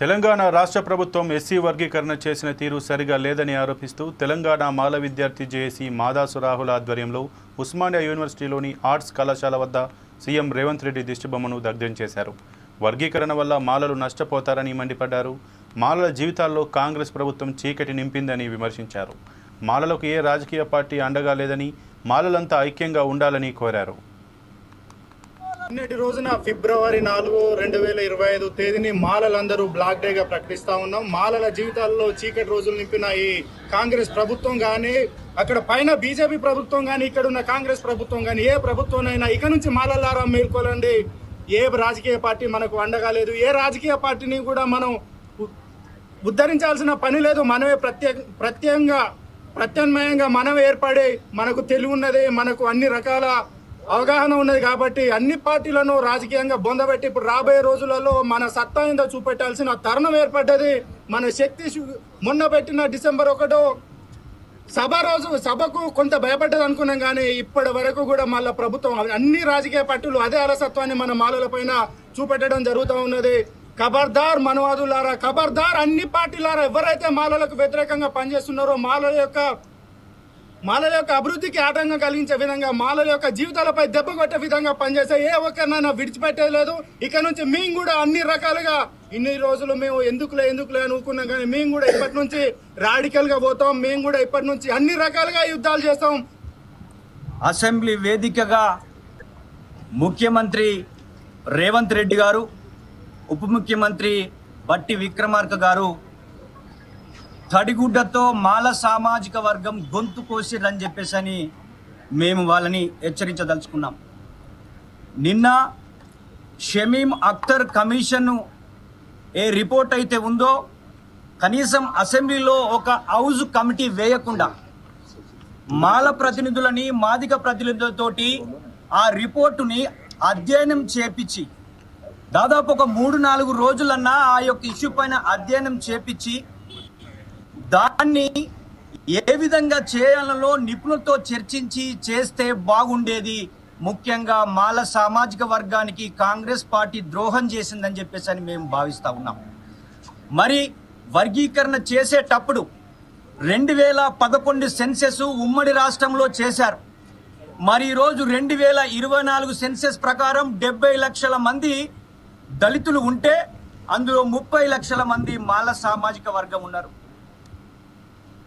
తెలంగాణ రాష్ట్ర ప్రభుత్వం ఎస్సీ వర్గీకరణ చేసిన తీరు సరిగా లేదని ఆరోపిస్తూ తెలంగాణ మాల విద్యార్థి జేఏసీ మాదాసు రాహుల్ ఆధ్వర్యంలో ఉస్మానియా యూనివర్సిటీలోని ఆర్ట్స్ కళాశాల వద్ద సీఎం రేవంత్ రెడ్డి దిష్టిబొమ్మను దగ్ధం చేశారు. వర్గీకరణ వల్ల మాలలు నష్టపోతారని మండిపడ్డారు. మాలల జీవితాల్లో కాంగ్రెస్ ప్రభుత్వం చీకటి నింపిందని విమర్శించారు. మాలలకు ఏ రాజకీయ పార్టీ అండగా లేదని మాలలంతా ఐక్యంగా ఉండాలని కోరారు. నిన్నటి రోజున ఫిబ్రవరి నాలుగు రెండు వేల ఇరవై ఐదు తేదీని మాలలందరూ బ్లాక్ డేగా ప్రకటిస్తా ఉన్నాం. మాలల జీవితాల్లో చీకటి రోజులు నింపిన ఈ కాంగ్రెస్ ప్రభుత్వం కానీ అక్కడ పైన బీజేపీ ప్రభుత్వం కానీ ఇక్కడ ఉన్న కాంగ్రెస్ ప్రభుత్వం కానీ ఏ ప్రభుత్వంనైనా ఇక నుంచి మాలలారా మేల్కోలండి ఏ రాజకీయ పార్టీ మనకు అండగా లేదు. ఏ రాజకీయ పార్టీని కూడా మనం ఉద్ధరించాల్సిన పని లేదు. మనమే ప్రత్యేక ప్రత్యేకంగా ప్రత్యామ్నాయంగా మనం ఏర్పడి మనకు తెలివి ఉన్నది మనకు అన్ని రకాల అవగాహన ఉన్నది కాబట్టి అన్ని పార్టీలను రాజకీయంగా బొందబెట్టి ఇప్పుడు రాబోయే రోజులలో మన సత్తా ఏందో చూపెట్టాల్సిన తరుణం ఏర్పడ్డది. మన శక్తి మొన్న పెట్టిన డిసెంబర్ ఒకటో సభ రోజు సభకు కొంత భయపడ్డది అనుకున్నాం కానీ ఇప్పటి వరకు కూడా మళ్ళీ ప్రభుత్వం అన్ని రాజకీయ పార్టీలు అదే అలసత్వాన్ని మన మాలల పైన చూపెట్టడం జరుగుతూ ఉన్నది. ఖబర్దార్ మనవాదులారా ఖబర్దార్ అన్ని పార్టీలారా ఎవరైతే మాలలకు వ్యతిరేకంగా పనిచేస్తున్నారో మాలల యొక్క మాలల యొక్క అభివృద్ధికి ఆటంకం కలిగించే విధంగా మాలల యొక్క జీవితాలపై దెబ్బ కొట్టే విధంగా పనిచేసే ఏ ఒక్కరినైనా విడిచిపెట్టలేదు ఇక నుంచి మేము కూడా అన్ని రకాలుగా ఇన్ని రోజులు మేము ఎందుకులే ఎందుకులే అనుకున్నాం కానీ మేము కూడా ఇప్పటి నుంచి రాడికల్గా పోతాం. మేము కూడా ఇప్పటి నుంచి అన్ని రకాలుగా యుద్ధాలు చేస్తాం. అసెంబ్లీ వేదికగా ముఖ్యమంత్రి రేవంత్ రెడ్డి గారు ఉప ముఖ్యమంత్రి బట్టి విక్రమార్క గారు తడిగుడ్డతో మాల సామాజిక వర్గం గొంతు కోసిరని చెప్పేసి అని మేము వాళ్ళని హెచ్చరించదలుచుకున్నాం. నిన్న షమీం అఖ్తర్ కమిషన్ ఏ రిపోర్ట్ అయితే ఉందో కనీసం అసెంబ్లీలో ఒక హౌజ్ కమిటీ వేయకుండా మాల ప్రతినిధులని మాదిక ప్రతినిధులతోటి ఆ రిపోర్టుని అధ్యయనం చేపించి దాదాపు ఒక మూడు నాలుగు రోజులన్నా ఆ యొక్క ఇష్యూ పైన అధ్యయనం చేపించి దాన్ని ఏ విధంగా చేయాలలో నిపుణులతో చర్చించి చేస్తే బాగుండేది. ముఖ్యంగా మాల సామాజిక వర్గానికి కాంగ్రెస్ పార్టీ ద్రోహం చేసిందని చెప్పేసి అని మేము భావిస్తూ ఉన్నాం. మరి వర్గీకరణ చేసేటప్పుడు రెండు వేల పదకొండు సెన్సెస్ ఉమ్మడి రాష్ట్రంలో చేశారు. మరి ఈరోజు రెండు వేల ఇరవై నాలుగు సెన్సెస్ ప్రకారం డెబ్బై లక్షల మంది దళితులు ఉంటే అందులో ముప్పై లక్షల మంది మాల సామాజిక వర్గం ఉన్నారు.